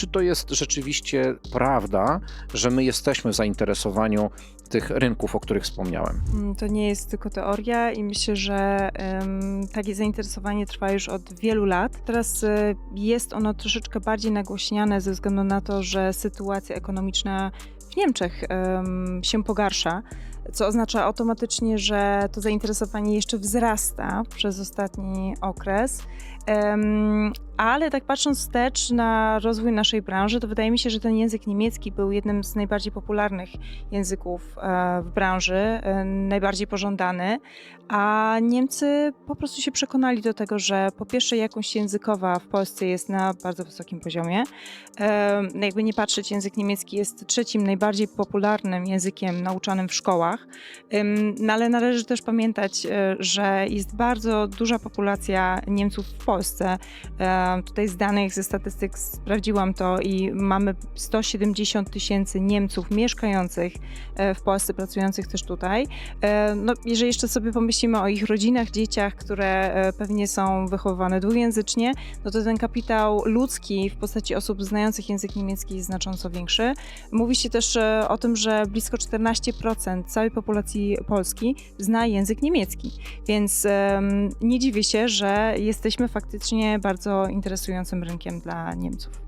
Czy to jest rzeczywiście prawda, że my jesteśmy w zainteresowaniu tych rynków, o których wspomniałem? Mm, To nie jest tylko teoria i myślę, że em, takie zainteresowanie trwa już od wielu lat. Teraz e, jest ono troszeczkę bardziej nagłośniane ze względu na to, że sytuacja ekonomiczna w Niemczech em, się pogarsza, co oznacza automatycznie, że to zainteresowanie jeszcze wzrasta przez ostatni okres. Ale tak patrząc wstecz na rozwój naszej branży, to wydaje mi się, że ten język niemiecki był jednym z najbardziej popularnych języków e, w branży, e, najbardziej pożądany, a Niemcy po prostu się przekonali do tego, że po pierwsze jakość językowa w Polsce jest na bardzo wysokim poziomie. E, Jakby nie patrzeć, język niemiecki jest trzecim najbardziej popularnym językiem nauczanym w szkołach, no ale należy też pamiętać, że jest bardzo duża populacja Niemców w Polsce. Tutaj z danych, ze statystyk sprawdziłam to i mamy 170 tysięcy Niemców mieszkających e, w Polsce, pracujących też tutaj. E, No, jeżeli jeszcze sobie pomyślimy o ich rodzinach, dzieciach, które e, pewnie są wychowywane dwujęzycznie, no to ten kapitał ludzki w postaci osób znających język niemiecki jest znacząco większy. Mówi się też o tym, że blisko 14% całej populacji Polski zna język niemiecki, więc nie dziwię się, że jesteśmy faktycznie bardzo interesującym rynkiem dla Niemców.